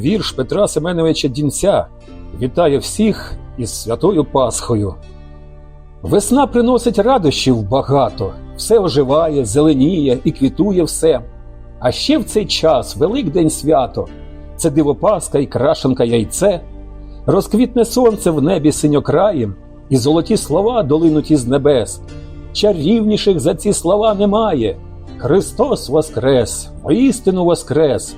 Вірш Петра Семеновича Дінця вітає всіх із святою Пасхою. Весна приносить радощів багато, все оживає, зеленіє і квітує все. А ще в цей час Великдень свято, це диво Пасха і крашенка яйце, розквітне сонце в небі синьокраєм, і золоті слова долинуть із небес. Чарівніших за ці слова немає. Христос воскрес, воістину воскрес.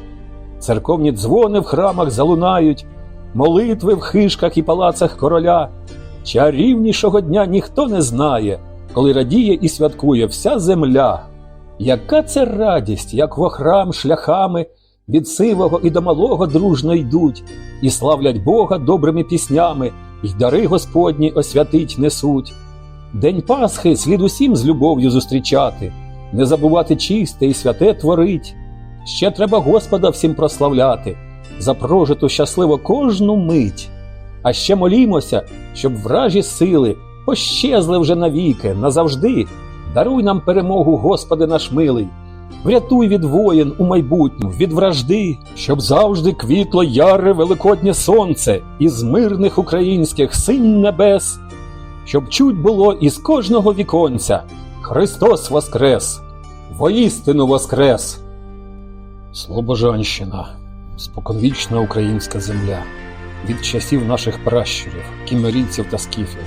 Церковні дзвони в храмах залунають, молитви в хишках і палацах короля. Чарівнішого дня ніхто не знає, коли радіє і святкує вся земля. Яка це радість, як во храм шляхами від сивого і до малого дружно йдуть, і славлять Бога добрими піснями, і дари Господні освятить несуть. День Пасхи слід усім з любов'ю зустрічати, не забувати чисте і святе творить. Ще треба Господа всім прославляти, за прожиту щасливо кожну мить. А ще молімося, щоб вражі сили пощезли вже навіки, назавжди. Даруй нам перемогу, Господи наш милий. Врятуй від воїн у майбутньому, від вражди, щоб завжди квітло яре великоднє сонце із мирних українських синь небес, щоб чуть було із кожного віконця Христос Воскрес! Воістину Воскрес! Слобожанщина, споконвічна українська земля, від часів наших пращурів, кімерійців та скіфів.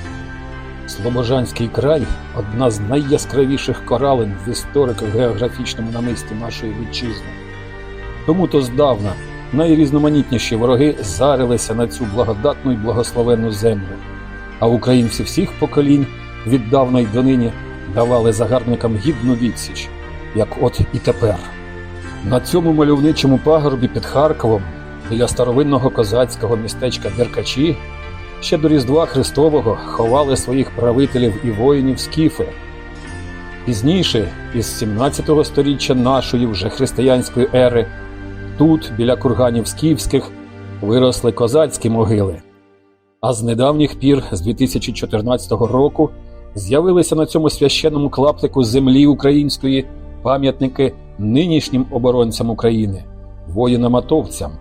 Слобожанський край одна з найяскравіших коралин в історико-географічному намисті нашої вітчизни. Тому то здавна найрізноманітніші вороги зарилися на цю благодатну і благословенну землю, а українці всіх поколінь віддавна й донині давали загарбникам гідну відсіч, як от і тепер. На цьому мальовничому пагорбі під Харковом, біля старовинного козацького містечка Деркачі, ще до Різдва Христового ховали своїх правителів і воїнів скіфи. Пізніше, із 17 століття нашої вже християнської ери, тут, біля курганів скіфських, виросли козацькі могили. А з недавніх пір, з 2014 року, з'явилися на цьому священному клаптику землі української пам'ятники нинішнім оборонцям України, воїнам-атовцям.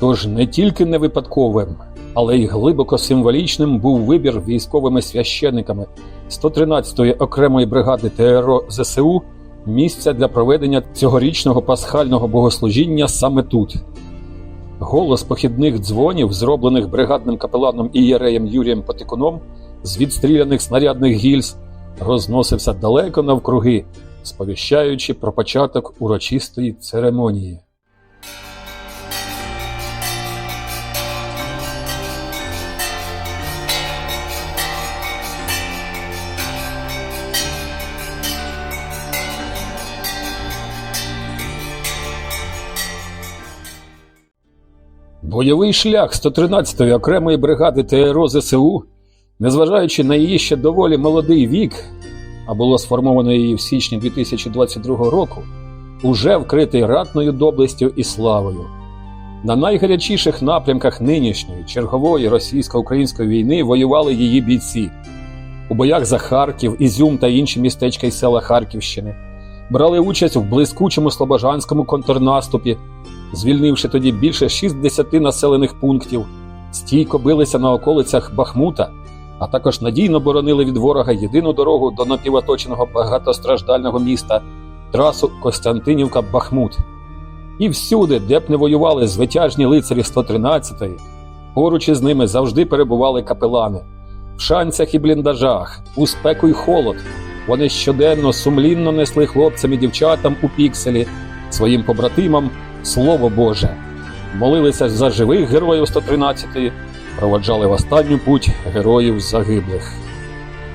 Тож не тільки не випадковим, але й глибоко символічним був вибір військовими священниками 113-ї окремої бригади ТРО ЗСУ місця для проведення цьогорічного пасхального богослужіння саме тут. Голос похідних дзвонів, зроблених бригадним капеланом і єреєм Юрієм Потикуном з відстріляних снарядних гільз, розносився далеко навкруги, сповіщаючи про початок урочистої церемонії. Бойовий шлях 113-ї окремої бригади ТРО ЗСУ, незважаючи на її ще доволі молодий вік, а було сформовано її в січні 2022 року, уже вкритий ратною доблестю і славою. На найгарячіших напрямках нинішньої чергової російсько-української війни воювали її бійці. У боях за Харків, Ізюм та інші містечка і села Харківщини брали участь в блискучому слобожанському контрнаступі, звільнивши тоді більше 60 населених пунктів, стійко билися на околицях Бахмута, а також надійно боронили від ворога єдину дорогу до напівоточеного багатостраждального міста трасу Костянтинівка-Бахмут. І всюди, де б не воювали звитяжні лицарі 113-ї, поруч із ними завжди перебували капелани. В шанцях і бліндажах, у спеку й холод. Вони щоденно сумлінно несли хлопцям і дівчатам у пікселі, своїм побратимам Слово Боже. Молилися за живих героїв 113-ї, проводжали в останню путь героїв загиблих.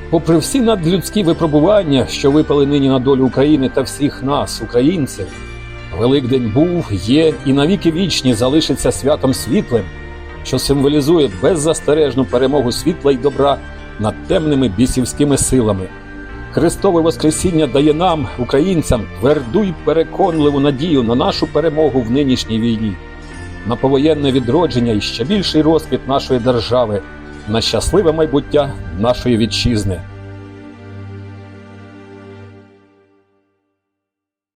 Попри всі надлюдські випробування, що випали нині на долю України та всіх нас, українців, Великдень був, є і навіки вічні залишиться святом світлим, що символізує беззастережну перемогу світла й добра над темними бісівськими силами. Христове Воскресіння дає нам, українцям, тверду й переконливу надію на нашу перемогу в нинішній війні, на повоєнне відродження і ще більший розквіт нашої держави, на щасливе майбуття нашої вітчизни.